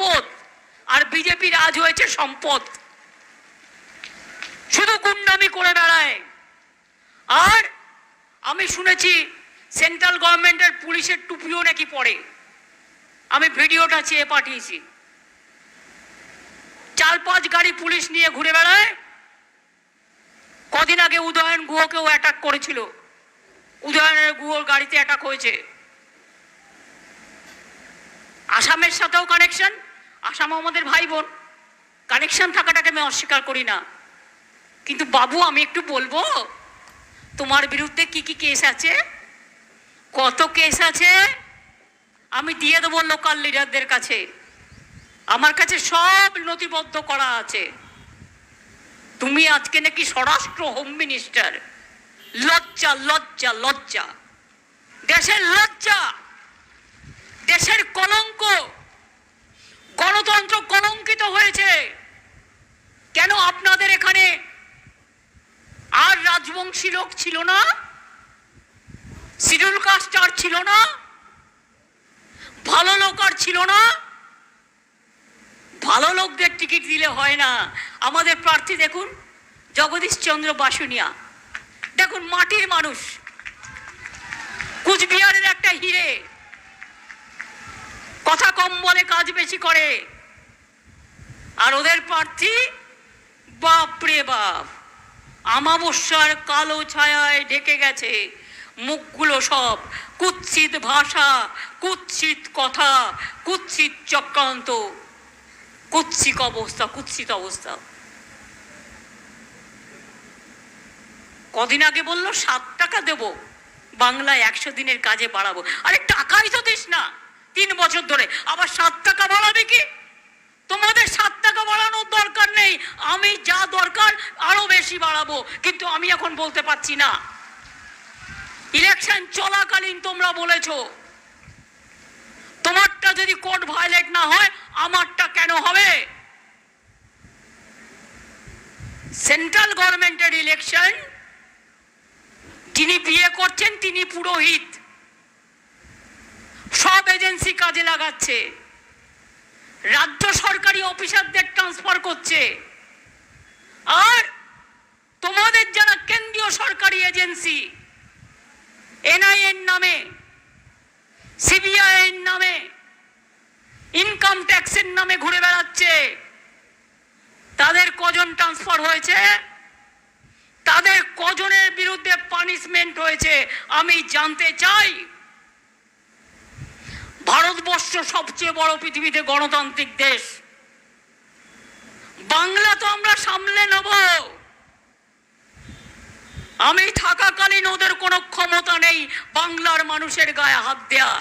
আপদ আর বিজেপির রাজ হয়েছে সম্পদ। শুধু গুন্ডামি করে বেড়ায়। আর আমি শুনেছি সেন্ট্রাল গভর্নমেন্টের পুলিশের টুপিও নাকি পড়ে। আমি ভিডিওটা চেয়ে পাঠিয়েছি। চার পাঁচ গাড়ি পুলিশ নিয়ে ঘুরে বেড়ায়। কদিন আগে উদয়ন গুহকেও অ্যাটাক করেছিল। উদয়নের গুহর গাড়িতে অ্যাটাক হয়েছে। আসামের সাথেও কানেকশন আসাম আমাদের ভাই বোন কানেকশন থাকাটাকে আমি অস্বীকার করি না। কিন্তু বাবু, আমি একটু বলব, তোমার বিরুদ্ধে কি কি কেস আছে? কত কেস আছে? আমি দিয়ে দেবো লোকাল লিডারদের কাছে। আমার কাছে সব নথিবদ্ধ করা আছে। তুমি আজকে নাকি স্বরাষ্ট্র হোম মিনিস্টার লজ্জা লজ্জা লজ্জা। দেশের লজ্জা, দেশের কলঙ্ক, গণতন্ত্র হয়েছে। কেন আপনাদের এখানে আর রাজবংশী লোক ছিল না? শিডিউল কাস্ট আর ছিল না? ভালো লোক আর ছিল না? ভালো লোকদের টিকিট দিলে হয় না। আমাদের প্রার্থী দেখুন, জগদীশ চন্দ্র বাসুনিয়া। দেখুন, মাটির মানুষ। কুচবিহারের একটা হিরে। কথা কম বলে কাজ বেশি করে। আর ওদের প্রার্থী, বাপরে বাপ, আমাবস্যার কালো ছায়ায় ঢেকে গেছে মুখগুলো সব। কুৎসিত ভাষা, কুৎসিত কথা, কুৎসিত চক্রান্ত। কুৎসিক অবস্থা, কুৎসিত অবস্থা। কদিন আগে বলল, সাত টাকা দেব, বাংলায় একশো দিনের কাজে বাড়াবো। আরে টাকাই তো দিস না। তিন বছর ধরে আবার সাত টাকা বাড়াবে কি তোমাদের সাত টাকা বাড়ানোর দরকার নেই আমি যা দরকার আরও বেশি বাড়াবো, কিন্তু আমি এখন বলতে পারছি না। ইলেকশন চলাকালীন তোমরা বলেছ। তোমারটা যদি কোড ভায়োলেট না হয়, আমারটা কেন হবে? সেন্ট্রাল গভর্নমেন্টের ইলেকশন, যিনি বিয়ে করছেন তিনি পুরোহিত। সব এজেন্সি কাজে লাগাচ্ছে। রাজ্য সরকারি অফিসারদের ট্রান্সফার করছে। আর সরকারি এজেন্সি, এনআইএর নামে সিবিআই এর নামে, ইনকাম ট্যাক্সের নামে ঘুরে বেড়াচ্ছে। তাদের কজন ট্রান্সফার হয়েছে? তাদের কজনের বিরুদ্ধে পানিশমেন্ট হয়েছে? আমি জানতে চাই। ভারতবর্ষ সবচেয়ে বড় পৃথিবীতে গণতান্ত্রিক দেশ। বাংলা তো আমরা সামলে নেব। আমি থাকাকালীন ওদের কোনো ক্ষমতা নেই। বাংলার মানুষের গায়ে হাত দেয়া।